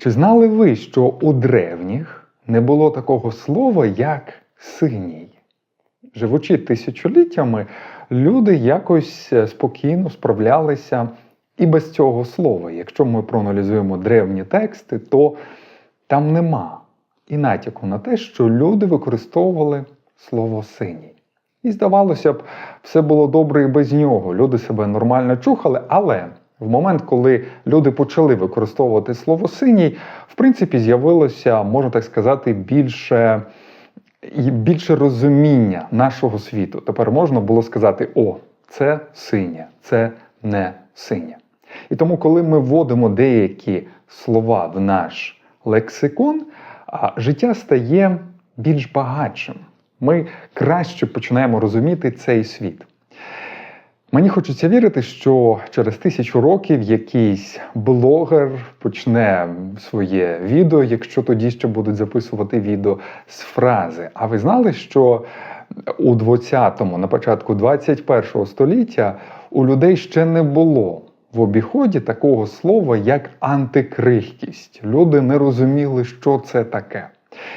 Чи знали ви, що у древніх не було такого слова, як синій? Живучи тисячоліттями, люди якось е, спокійно справлялися і без цього слова. Якщо ми проаналізуємо древні тексти, то там нема і натяку на те, що люди використовували слово синій. І здавалося б, все було добре і без нього. Люди себе нормально чухали, але в момент, коли люди почали використовувати слово синій, в принципі, з'явилося, можна так сказати, більше, більше розуміння нашого світу. Тепер можна було сказати: о, це синє, це не синє. І тому, коли ми вводимо деякі слова в наш лексикон, життя стає більш багатшим. Ми краще починаємо розуміти цей світ. Мені хочеться вірити, що через тисячу років якийсь блогер почне своє відео, якщо тоді ще будуть записувати відео з фрази. А ви знали, що у 20-му, на початку 21-го століття у людей ще не було в обіході такого слова, як антикрихкість. Люди не розуміли, що це таке.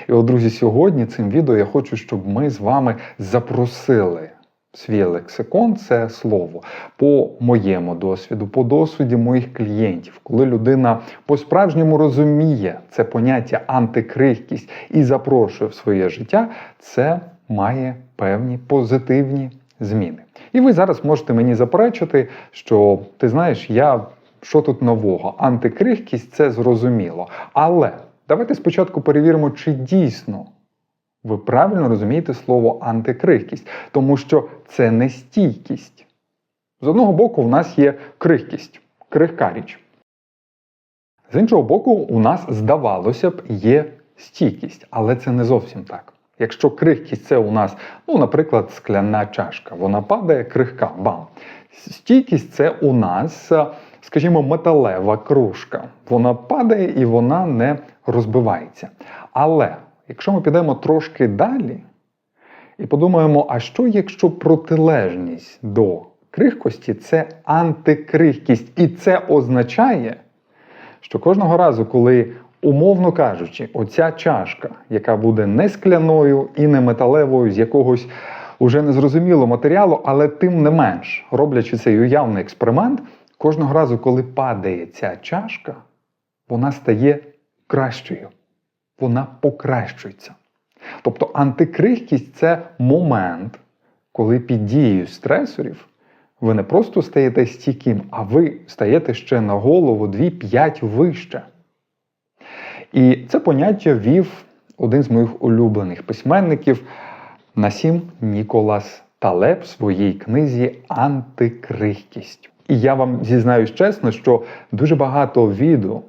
І от, друзі, сьогодні цим відео я хочу, щоб ми з вами запросили свій лексикон це слово по моєму досвіду, по досвіді моїх клієнтів, коли людина по-справжньому розуміє це поняття антикрихкість і запрошує в своє життя, це має певні позитивні зміни. І ви зараз можете мені заперечити, що ти знаєш, я що тут нового? Антикрихкість це зрозуміло. Але давайте спочатку перевіримо, чи дійсно ви правильно розумієте слово антикрихкість, тому що це не стійкість. З одного боку, в нас є крихкість, крихка річ. З іншого боку, у нас, здавалося б, є стійкість, але це не зовсім так. Якщо крихкість це у нас, ну, наприклад, скляна чашка, вона падає крихка, бам. Стійкість це у нас, е, скажімо, металева кружка. Вона падає і вона не розбивається. Але якщо ми підемо трошки далі і подумаємо, а що якщо протилежність до крихкості це антикрихкість, і це означає, що кожного разу, коли, умовно кажучи, оця чашка, яка буде не скляною і не металевою з якогось уже незрозумілого матеріалу, але тим не менш, роблячи цей уявний експеримент, кожного разу, коли падає ця чашка, вона стає кращою, вона покращується. Тобто антикрихкість це момент, коли під дією стресорів ви не просто стаєте стійким, а ви стаєте ще на голову 2-5 вище. І це поняття вів один з моїх улюблених письменників Насім Ніколас Талеб в своїй книзі Антикрихкість. І я вам зізнаюсь чесно, що дуже багато відео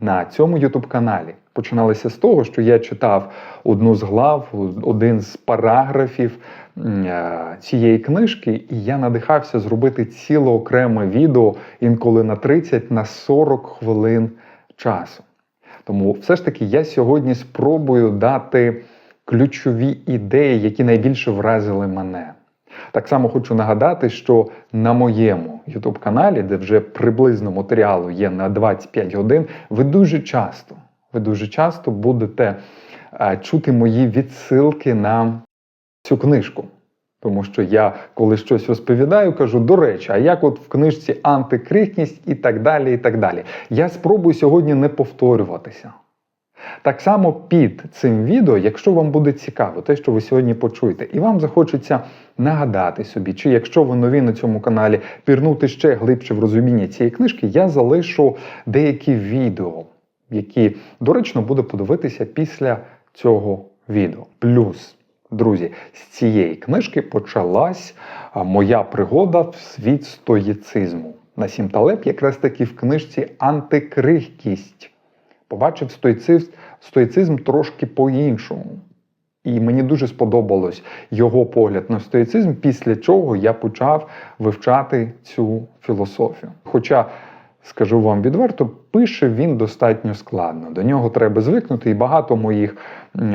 на цьому youtube каналі починалися з того, що я читав одну з глав, один з параграфів е, цієї книжки, і я надихався зробити ціле окреме відео інколи на 30 на 40 хвилин часу. Тому все ж таки я сьогодні спробую дати ключові ідеї, які найбільше вразили мене. Так само хочу нагадати, що на моєму youtube каналі, де вже приблизно матеріалу є на 25 годин, ви дуже часто, ви дуже часто будете е, чути мої відсилки на цю книжку. Тому що я, коли щось розповідаю, кажу, до речі, а як от в книжці антикрихкість і так далі. і так далі. Я спробую сьогодні не повторюватися. Так само під цим відео, якщо вам буде цікаво, те, що ви сьогодні почуєте, і вам захочеться нагадати собі, чи якщо ви нові на цьому каналі, пірнути ще глибше в розуміння цієї книжки, я залишу деякі відео, які доречно буде подивитися після цього відео. Плюс, друзі, з цієї книжки почалась моя пригода в світ стоїцизму. Насім Талеб якраз таки в книжці Антикрихкість побачив стоїцизм, стоїцизм трошки по-іншому. І мені дуже сподобалось його погляд на стоїцизм, після чого я почав вивчати цю філософію. Хоча скажу вам відверто, пише він достатньо складно. До нього треба звикнути, і багато моїх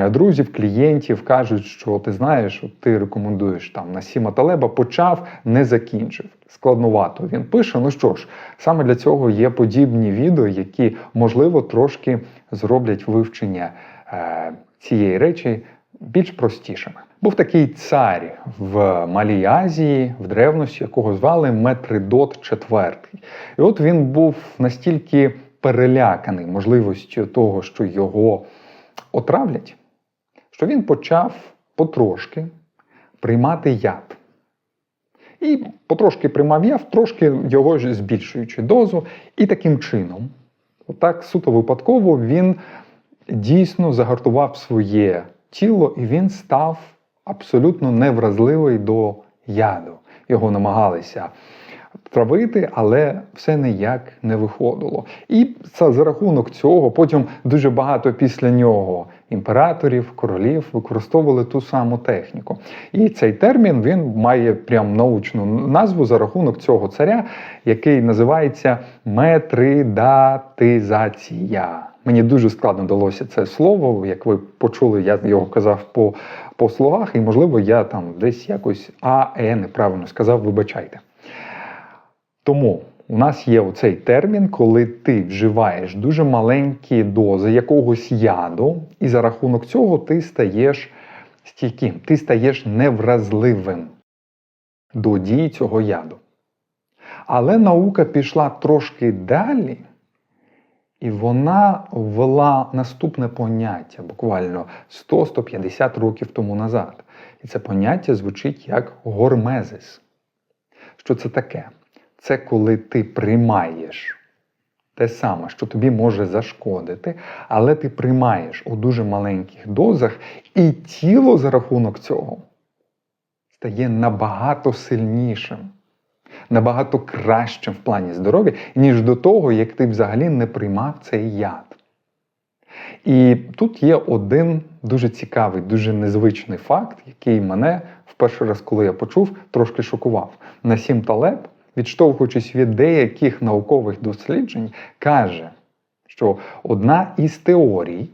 друзів, клієнтів кажуть, що ти знаєш, от ти рекомендуєш там Насіма Талеба, почав, не закінчив. Складновато він пише. Ну що ж, саме для цього є подібні відео, які можливо трошки зроблять вивчення е, цієї речі більш простішими. Був такий цар в Малій Азії, в древності, якого звали Метридот IV. І от він був настільки переляканий можливістю того, що його отравлять, що він почав потрошки приймати яд. І потрошки приймав яд, трошки його ж збільшуючи дозу, і таким чином, отак суто випадково, він дійсно загартував своє тіло, і він став абсолютно невразливий до яду. Його намагалися травити, але все ніяк не виходило. І це за рахунок цього потім дуже багато після нього імператорів, королів використовували ту саму техніку. І цей термін він має прям научну назву за рахунок цього царя, який називається метридатизація. Мені дуже складно далося це слово. Як ви почули, я його казав по, по слогах, і, можливо, я там десь якось А, неправильно сказав, вибачайте. Тому у нас є оцей термін, коли ти вживаєш дуже маленькі дози якогось яду, і за рахунок цього ти стаєш стійким, ти стаєш невразливим до дії цього яду. Але наука пішла трошки далі, і вона ввела наступне поняття буквально 100-150 років тому назад. І це поняття звучить як гормезис. Що це таке? Це коли ти приймаєш те саме, що тобі може зашкодити, але ти приймаєш у дуже маленьких дозах, і тіло за рахунок цього стає набагато сильнішим, набагато кращим в плані здоров'я, ніж до того, як ти взагалі не приймав цей яд. І тут є один дуже цікавий, дуже незвичний факт, який мене в перший раз, коли я почув, трошки шокував. Насім Талеб, відштовхуючись від деяких наукових досліджень, каже, що одна із теорій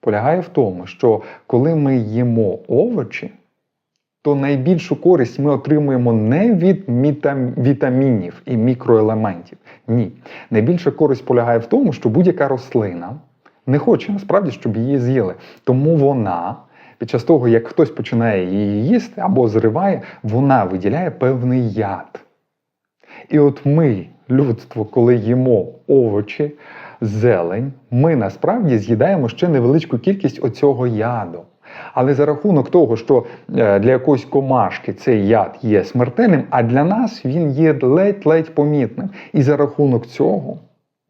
полягає в тому, що коли ми їмо овочі, то найбільшу користь ми отримуємо не від вітамінів і мікроелементів. Ні. Найбільша користь полягає в тому, що будь-яка рослина не хоче насправді, щоб її з'їли. Тому вона, під час того, як хтось починає її їсти або зриває, вона виділяє певний яд. І от ми, людство, коли їмо овочі, зелень, ми насправді з'їдаємо ще невеличку кількість оцього яду. Але за рахунок того, що е, для якоїсь комашки цей яд є смертельним, а для нас він є ледь-ледь помітним. І за рахунок цього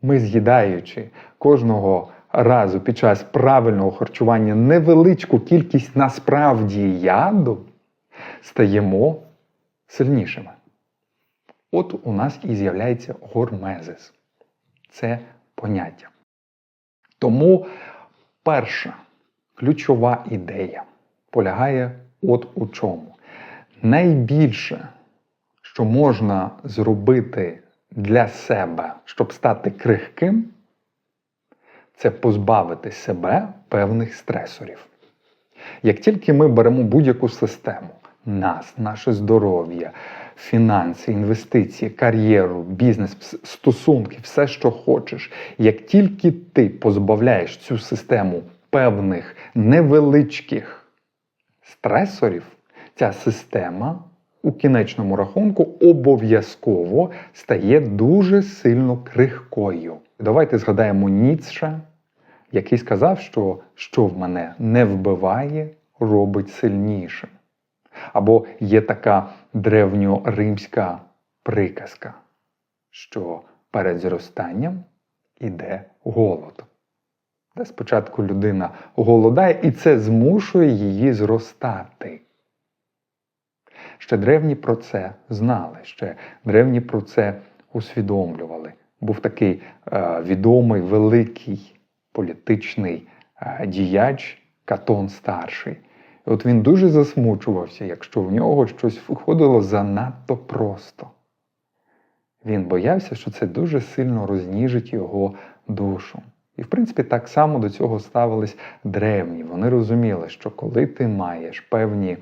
ми, з'їдаючи кожного разу під час правильного харчування невеличку кількість насправді яду, стаємо сильнішими. От у нас і з'являється гормезис. Це поняття. Тому перша ключова ідея полягає от у чому. Найбільше, що можна зробити для себе, щоб стати крихким, це позбавити себе певних стресорів. Як тільки ми беремо будь-яку систему, нас, наше здоров'я, фінанси, інвестиції, кар'єру, бізнес, стосунки, все, що хочеш, як тільки ти позбавляєш цю систему певних невеличких стресорів, ця система у кінечному рахунку обов'язково стає дуже сильно крихкою. Давайте згадаємо Ніцше, який сказав, що що в мене не вбиває, робить сильнішим. Або є така древньоримська приказка, що перед зростанням іде голод. Спочатку людина голодає, і це змушує її зростати. Ще древні про це знали, ще древні про це усвідомлювали. Був такий е, відомий великий політичний е, діяч Катон Старший. І от він дуже засмучувався, якщо в нього щось виходило занадто просто. Він боявся, що це дуже сильно розніжить його душу. І, в принципі, так само до цього ставились древні. Вони розуміли, що коли ти маєш певні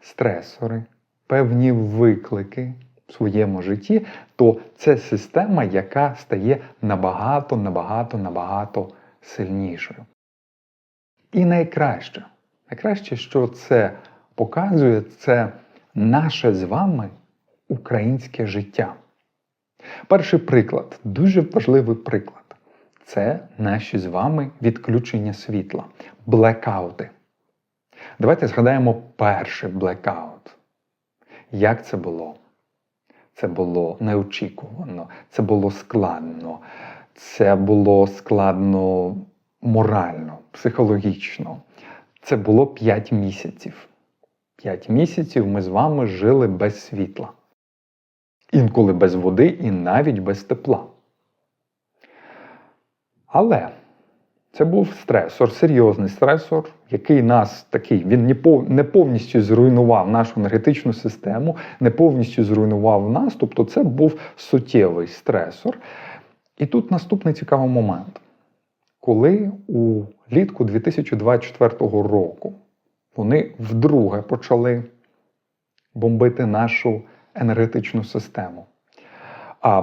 стресори, певні виклики в своєму житті, то це система, яка стає набагато, набагато, набагато сильнішою. І найкраще, найкраще, що це показує, це наше з вами українське життя. Перший приклад, дуже важливий приклад. Це наші з вами відключення світла, блекаути. Давайте згадаємо перший блекаут. Як це було? Це було неочікувано, це було складно, це було складно морально, психологічно. Це було 5 місяців. 5 місяців ми з вами жили без світла. Інколи без води і навіть без тепла. Але це був стресор, серйозний стресор, який нас такий, він не повністю зруйнував нашу енергетичну систему, не повністю зруйнував нас. Тобто це був суттєвий стресор. І тут наступний цікавий момент. Коли у літку 2024 року вони вдруге почали бомбити нашу енергетичну систему. А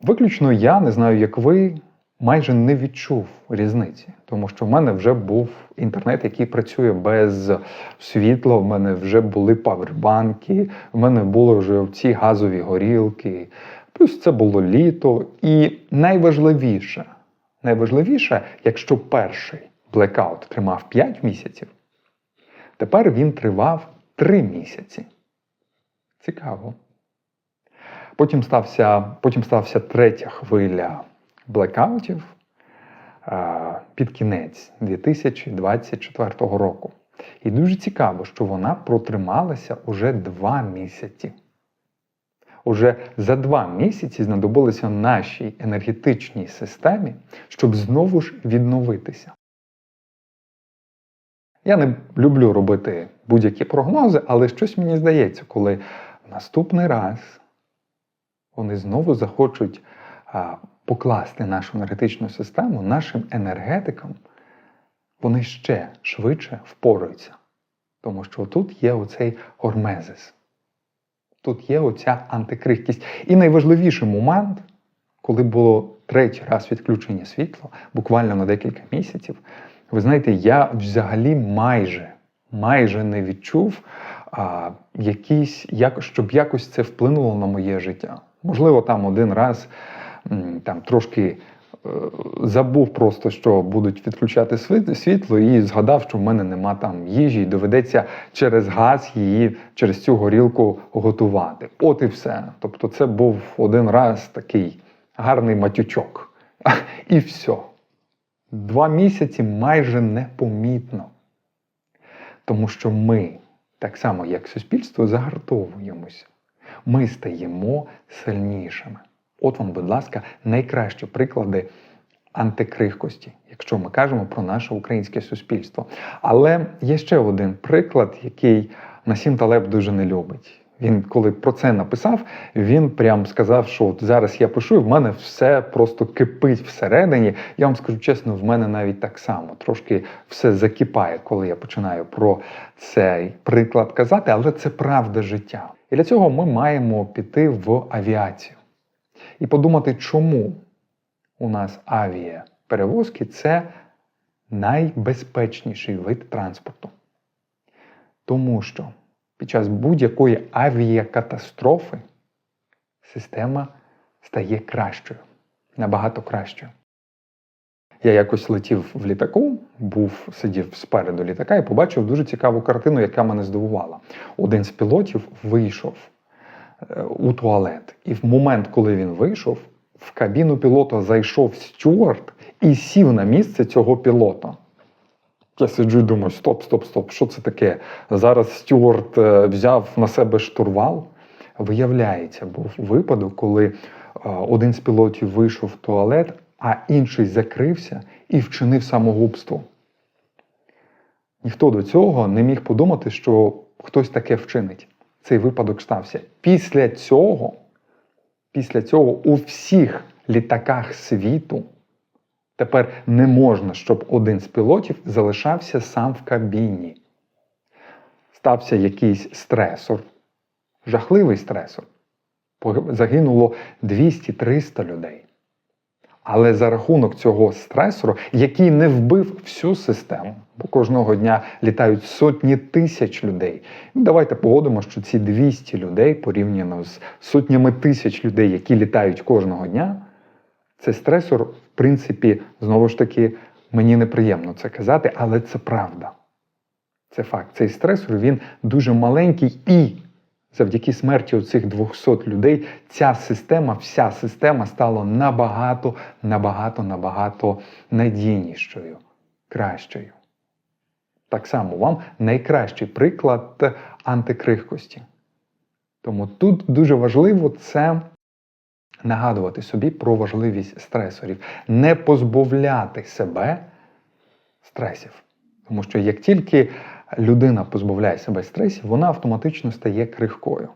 виключно я не знаю, як ви, майже не відчув різниці, тому що в мене вже був інтернет, який працює без світла. В мене вже були павербанки, в мене були вже ці газові горілки. Плюс це було літо. І найважливіше, найважливіше, якщо перший блекаут тримав 5 місяців, тепер він тривав 3 місяці. Цікаво. Потім стався, потім стався третя хвиля блекаутів під кінець 2024 року. І дуже цікаво, що вона протрималася уже два місяці. Уже за два місяці знадобилося нашій енергетичній системі, щоб знову ж відновитися. Я не люблю робити будь-які прогнози, але щось мені здається, коли наступний раз вони знову захочуть покласти нашу енергетичну систему, нашим енергетикам, вони ще швидше впораються. Тому що тут є оцей гормезис. Тут є оця антикрихкість. І найважливіший момент, коли було третій раз відключення світла, буквально на декілька місяців, ви знаєте, я взагалі майже, майже не відчув, а, якісь, як, щоб якось це вплинуло на моє життя. Можливо, там один раз там трошки е, забув просто, що будуть відключати світло, і згадав, що в мене нема там їжі, і доведеться через газ її, через цю горілку готувати. От і все. Тобто, це був один раз такий гарний матючок. І все. Два місяці майже непомітно. Тому що ми, так само як суспільство, загартовуємося. Ми стаємо сильнішими. От вам, будь ласка, найкращі приклади антикрихкості, якщо ми кажемо про наше українське суспільство. Але є ще один приклад, який Насім Талеб дуже не любить. Він, коли про це написав, він прям сказав, що от зараз я пишу, і в мене все просто кипить всередині. Я вам скажу чесно, в мене навіть так само трошки все закипає, коли я починаю про цей приклад казати, але це правда життя. І для цього ми маємо піти в авіацію і подумати, чому у нас авіаперевозки це найбезпечніший вид транспорту. Тому що під час будь-якої авіакатастрофи система стає кращою, набагато кращою. Я якось летів в літаку, був сидів спереду літака і побачив дуже цікаву картину, яка мене здивувала. Один з пілотів вийшов у туалет, і в момент, коли він вийшов, в кабіну пілота зайшов стюард і сів на місце цього пілота. Я сиджу і думаю, стоп, стоп, стоп, що це таке? Зараз Стюарт е, взяв на себе штурвал. Виявляється, був випадок, коли е, один з пілотів вийшов в туалет, а інший закрився і вчинив самогубство. Ніхто до цього не міг подумати, що хтось таке вчинить. Цей випадок стався. Після цього Після цього у всіх літаках світу тепер не можна, щоб один з пілотів залишався сам в кабіні. Стався якийсь стресор, жахливий стресор. Загинуло 200-300 людей. Але за рахунок цього стресору, який не вбив всю систему, бо кожного дня літають сотні тисяч людей. Ну, Давайте погодимо, що ці 200 людей порівняно з сотнями тисяч людей, які літають кожного дня, це стресор, в принципі, знову ж таки, мені неприємно це казати, але це правда. Це факт. Цей стресор він дуже маленький і завдяки смерті цих 200 людей ця система, вся система стала набагато, набагато, набагато надійнішою, кращою. Так само вам найкращий приклад антикрихкості. Тому тут дуже важливо це нагадувати собі про важливість стресорів, не позбавляти себе стресів. Тому що як тільки людина позбавляє себе стресів, вона автоматично стає крихкою.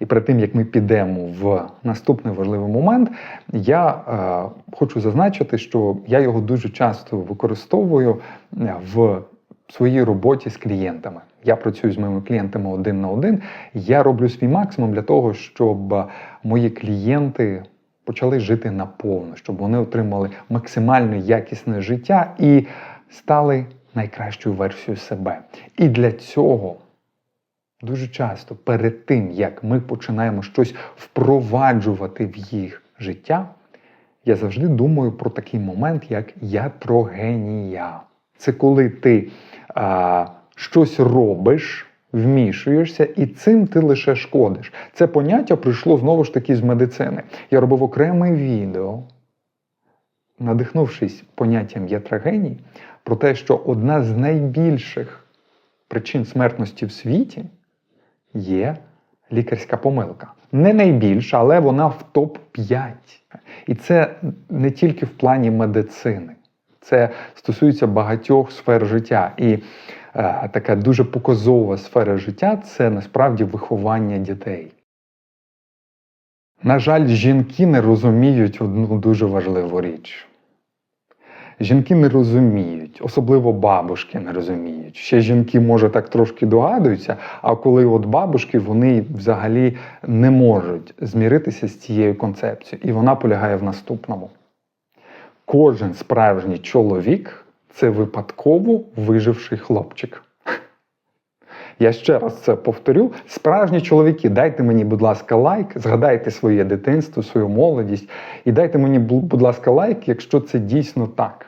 І перед тим як ми підемо в наступний важливий момент, я е, хочу зазначити, що я його дуже часто використовую е, в своїй роботі з клієнтами. Я працюю з моїми клієнтами один на один. Я роблю свій максимум для того, щоб мої клієнти почали жити наповно, щоб вони отримали максимально якісне життя і стали найкращою версією себе. І для цього дуже часто перед тим, як ми починаємо щось впроваджувати в їх життя, я завжди думаю про такий момент, як ятрогенія. Це коли ти а, щось робиш, вмішуєшся, і цим ти лише шкодиш. Це поняття прийшло знову ж таки з медицини. Я робив окреме відео, надихнувшись поняттям ятрогеній, про те, що одна з найбільших причин смертності в світі є лікарська помилка. Не найбільша, але вона в топ-5. І це не тільки в плані медицини, це стосується багатьох сфер життя. І е, така дуже показова сфера життя це насправді виховання дітей. На жаль, жінки не розуміють одну дуже важливу річ. Жінки не розуміють, особливо бабушки не розуміють. Ще жінки, може, так трошки догадуються, а коли от бабушки вони взагалі не можуть зміритися з цією концепцією. І вона полягає в наступному: кожен справжній чоловік це випадково виживший хлопчик. Я ще раз це повторю. Справжні чоловіки, дайте мені, будь ласка, лайк, згадайте своє дитинство, свою молодість, і дайте мені, будь ласка, лайк, якщо це дійсно так.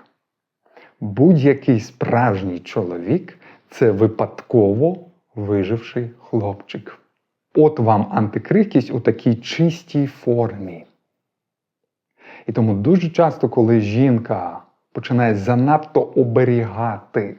Будь-який справжній чоловік це випадково виживший хлопчик. От вам антикрихкість у такій чистій формі. І тому дуже часто, коли жінка починає занадто оберігати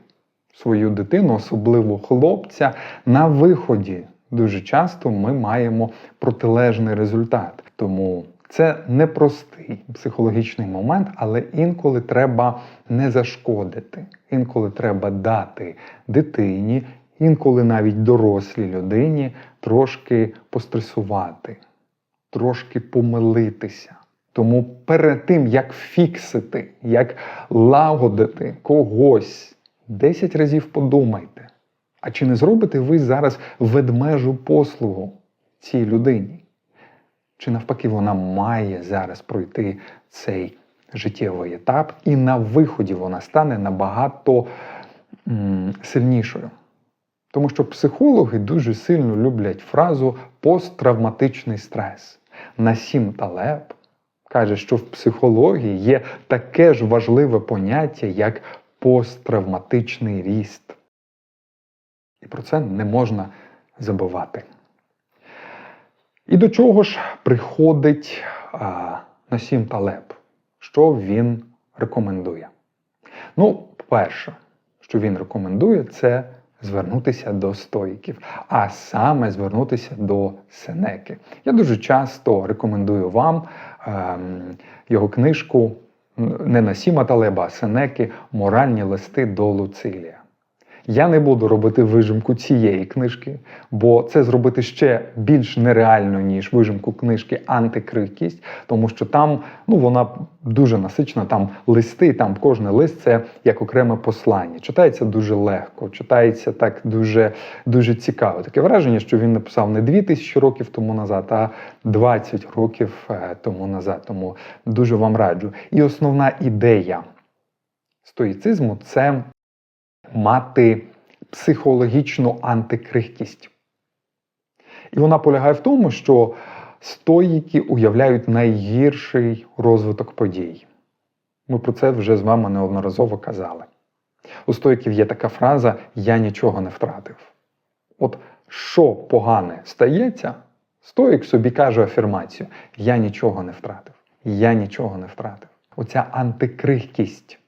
свою дитину, особливо хлопця, на виході дуже часто ми маємо протилежний результат. Тому це непростий психологічний момент, але інколи треба не зашкодити, інколи треба дати дитині, інколи навіть дорослій людині трошки постресувати, трошки помилитися. Тому перед тим, як фіксити, як лагодити когось, 10 разів подумайте, а чи не зробите ви зараз ведмежу послугу цій людині? Чи навпаки вона має зараз пройти цей життєвий етап, і на виході вона стане набагато сильнішою? Тому що психологи дуже сильно люблять фразу посттравматичний стрес. Насім Талеб каже, що в психології є таке ж важливе поняття, як посттравматичний ріст. І про це не можна забувати. І до чого ж приходить а, Насім Талеб? Що він рекомендує? Ну, перше, що він рекомендує, це звернутися до стоїків, а саме звернутися до Сенеки. Я дуже часто рекомендую вам ем, його книжку не Насіма Талеба, а Сенеки Моральні листи до Луцилія. Я не буду робити вижимку цієї книжки, бо це зробити ще більш нереально, ніж вижимку книжки Антикрихкість, тому що там ну, вона дуже насичена, там листи, там кожний лист це як окреме послання. Читається дуже легко, читається так дуже, дуже цікаво. Таке враження, що він написав не 2000 років тому назад, а 20 років е, тому назад. Тому дуже вам раджу. І основна ідея стоїцизму це мати психологічну антикрихкість. І вона полягає в тому, що стоїки уявляють найгірший розвиток подій. Ми про це вже з вами неодноразово казали. У стоїків є така фраза Я нічого не втратив. От що погане стається, стоїк собі каже афірмацію: Я нічого не втратив. Я нічого не втратив. Оця антикрихкість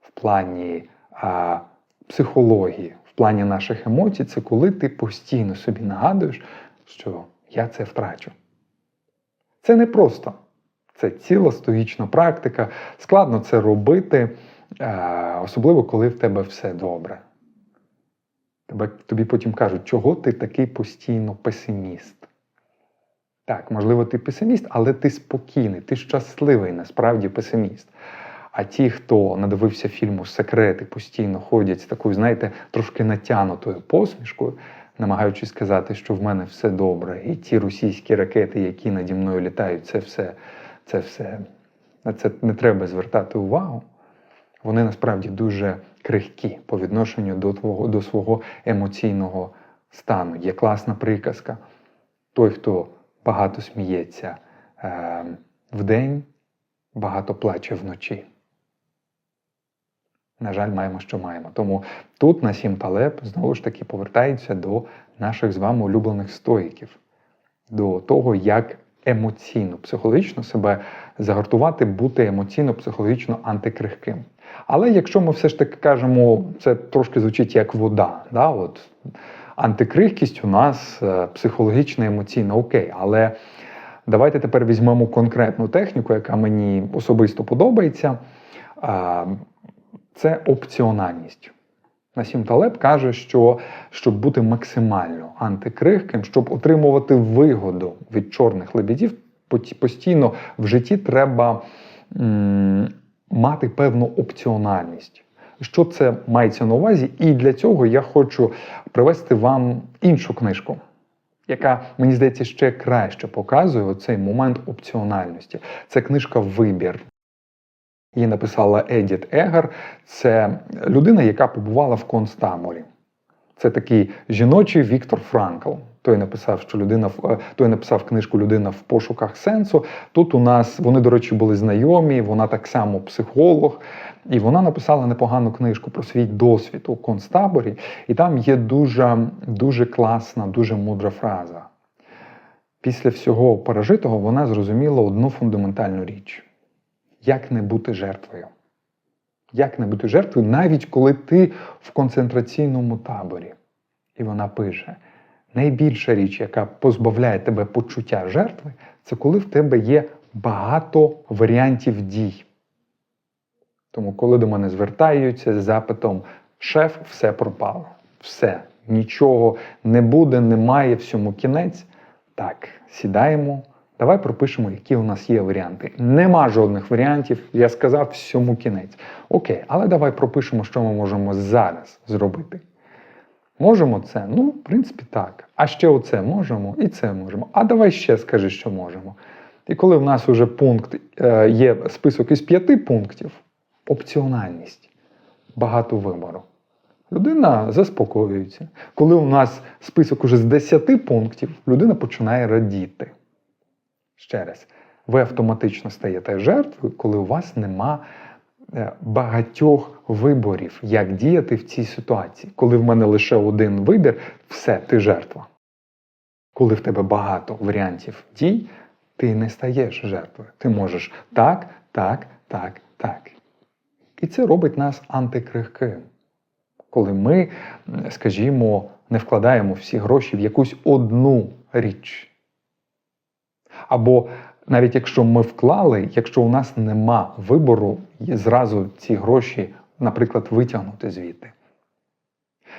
в плані а, психології, в плані наших емоцій, це коли ти постійно собі нагадуєш, що я це втрачу. Це не просто. Це ціла стоїчна практика. Складно це робити, е, особливо коли в тебе все добре. Тебе, тобі потім кажуть, чого ти такий постійно песиміст. Так, можливо, ти песиміст, але ти спокійний, ти щасливий, насправді песиміст. А ті, хто надивився фільму Секрети, постійно ходять з такою, знаєте, трошки натянутою посмішкою, намагаючись сказати, що в мене все добре, і ті російські ракети, які наді мною літають, це все, це все, на це не треба звертати увагу. Вони насправді дуже крихкі по відношенню до твого, до свого емоційного стану. Є класна приказка. Той, хто багато сміється е, вдень, багато плаче вночі. На жаль, маємо, що маємо. Тому тут Насім Талеб знову ж таки повертається до наших з вами улюблених стоїків, до того, як емоційно, психологічно себе загартувати, бути емоційно-психологічно антикрихким. Але якщо ми все ж таки кажемо, це трошки звучить як вода. Да? От, антикрихкість у нас е, психологічна, емоційна, окей. Але давайте тепер візьмемо конкретну техніку, яка мені особисто подобається. Це опціональність. Насім Талеб каже, що щоб бути максимально антикрихким, щоб отримувати вигоду від чорних лебедів, поті- постійно в житті треба м, мати певну опціональність. Що це мається на увазі? І для цього я хочу привести вам іншу книжку, яка, мені здається, ще краще показує цей момент опціональності. Це книжка Вибір. Її написала Едіт Егер. Це людина, яка побувала в концтаборі. Це такий жіночий Віктор Франкл. Той написав, що людина е, той написав книжку Людина в пошуках сенсу. Тут у нас вони, до речі, були знайомі. Вона так само психолог, і вона написала непогану книжку про свій досвід у концтаборі. І там є дуже, дуже класна, дуже мудра фраза. Після всього пережитого вона зрозуміла одну фундаментальну річ: як не бути жертвою. Як не бути жертвою, навіть коли ти в концентраційному таборі. І вона пише: найбільша річ, яка позбавляє тебе почуття жертви, це коли в тебе є багато варіантів дій. Тому, коли до мене звертаються з запитом шеф, все пропало, все, нічого не буде, немає, всьому кінець. Так, сідаємо. Давай пропишемо, які у нас є варіанти. Нема жодних варіантів. Я сказав всьому кінець. Окей, але давай пропишемо, що ми можемо зараз зробити. Можемо це? Ну, в принципі, так. А ще оце можемо, і це можемо. А давай ще скажи, що можемо. І коли в нас вже пункт е, є список із п'яти пунктів, опціональність, багато вибору. Людина заспокоюється. Коли у нас список уже з 10 пунктів, людина починає радіти. Ще раз, ви автоматично стаєте жертвою, коли у вас нема е, багатьох виборів, як діяти в цій ситуації. Коли в мене лише один вибір, все, ти жертва. Коли в тебе багато варіантів дій, ти не стаєш жертвою. Ти можеш так, так, так, так. І це робить нас антикрихким. Коли ми, скажімо, не вкладаємо всі гроші в якусь одну річ. Або навіть якщо ми вклали, якщо у нас нема вибору, зразу ці гроші, наприклад, витягнути звідти.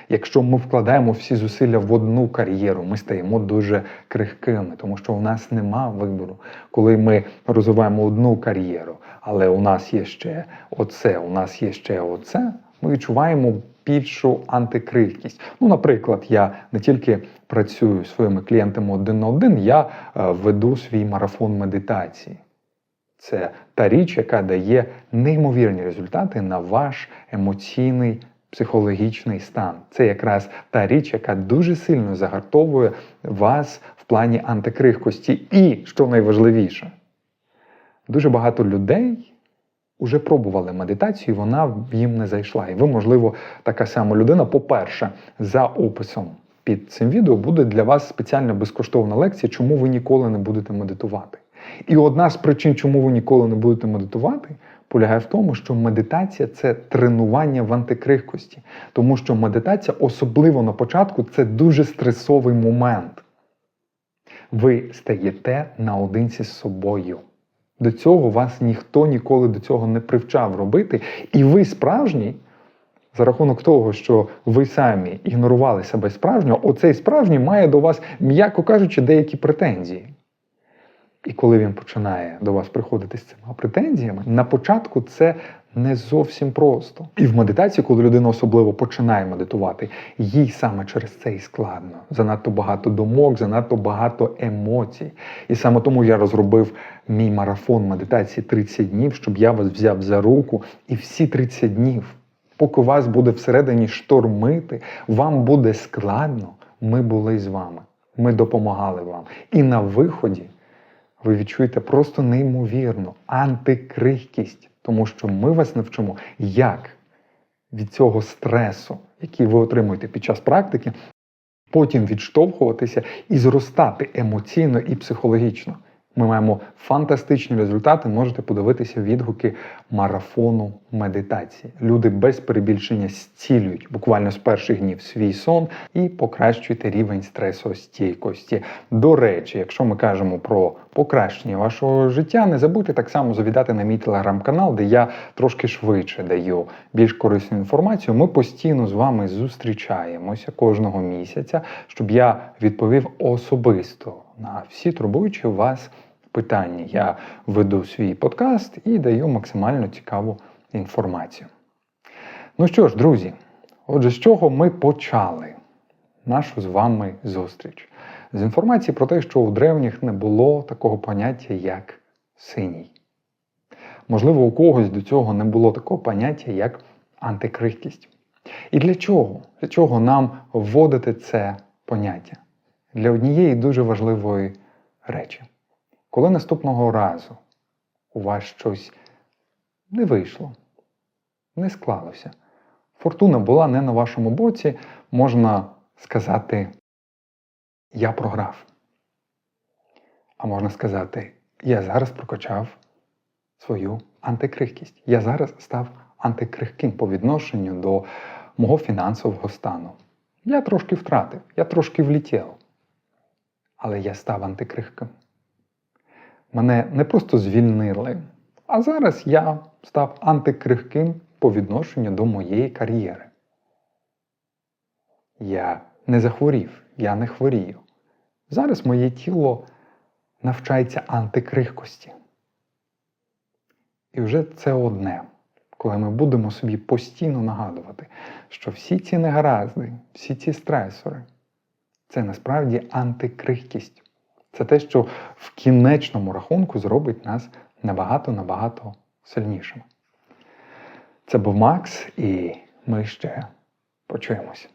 Якщо ми вкладаємо всі зусилля в одну кар'єру, ми стаємо дуже крихкими, тому що у нас нема вибору, коли ми розвиваємо одну кар'єру, але у нас є ще оце, у нас є ще оце. Ми відчуваємо більшу антикрихкість. Ну, наприклад, я не тільки працюю своїми клієнтами один на один, я е, веду свій марафон медитації. Це та річ, яка дає неймовірні результати на ваш емоційний психологічний стан. Це якраз та річ, яка дуже сильно загартовує вас в плані антикрихкості. І, що найважливіше, дуже багато людей вже пробували медитацію, вона їм не зайшла. І ви, можливо, така сама людина. По-перше, за описом під цим відео буде для вас спеціальна безкоштовна лекція, чому ви ніколи не будете медитувати. І одна з причин, чому ви ніколи не будете медитувати, полягає в тому, що медитація це тренування в антикрихкості. Тому що медитація, особливо на початку, це дуже стресовий момент. Ви стаєте наодинці з собою. До цього вас ніхто ніколи до цього не привчав робити. І ви справжній, за рахунок того, що ви самі ігнорували себе справжнього, оцей справжній має до вас, м'яко кажучи, деякі претензії. І коли він починає до вас приходити з цими претензіями, на початку це не зовсім просто. І в медитації, коли людина особливо починає медитувати, їй саме через це і складно. Занадто багато думок, занадто багато емоцій. І саме тому я розробив мій марафон медитації 30 днів, щоб я вас взяв за руку, і всі 30 днів, поки вас буде всередині штормити, вам буде складно. Ми були з вами. Ми допомагали вам. І на виході ви відчуєте просто неймовірну антикрихкість, тому що ми вас навчимо, як від цього стресу, який ви отримуєте під час практики, потім відштовхуватися і зростати емоційно і психологічно. Ми маємо фантастичні результати. Можете подивитися відгуки марафону медитації. Люди без перебільшення зцілюють буквально з перших днів свій сон і покращуєте рівень стресостійкості. До речі, якщо ми кажемо про покращення вашого життя, не забудьте так само завідати на мій телеграм-канал, де я трошки швидше даю більш корисну інформацію. Ми постійно з вами зустрічаємося кожного місяця, щоб я відповів особисто на всі турбуючі вас питання. Я веду свій подкаст і даю максимально цікаву інформацію. Ну що ж, друзі, отже, з чого ми почали нашу з вами зустріч? З інформації про те, що у древніх не було такого поняття, як синій. Можливо, у когось до цього не було такого поняття, як антикрихкість. І для чого? Для чого нам вводити це поняття? Для однієї дуже важливої речі. Коли наступного разу у вас щось не вийшло, не склалося, фортуна була не на вашому боці, можна сказати, я програв. А можна сказати, я зараз прокачав свою антикрихкість. Я зараз став антикрихким по відношенню до мого фінансового стану. Я трошки втратив, я трошки влітів. Але я став антикрихким. Мене не просто звільнили, а зараз я став антикрихким по відношенню до моєї кар'єри. Я не захворів, я не хворію. Зараз моє тіло навчається антикрихкості. І вже це одне, коли ми будемо собі постійно нагадувати, що всі ці негаразди, всі ці стресори це насправді антикрихкість. Це те, що в кінечному рахунку зробить нас набагато-набагато сильнішими. Це був Макс, і ми ще почуємось.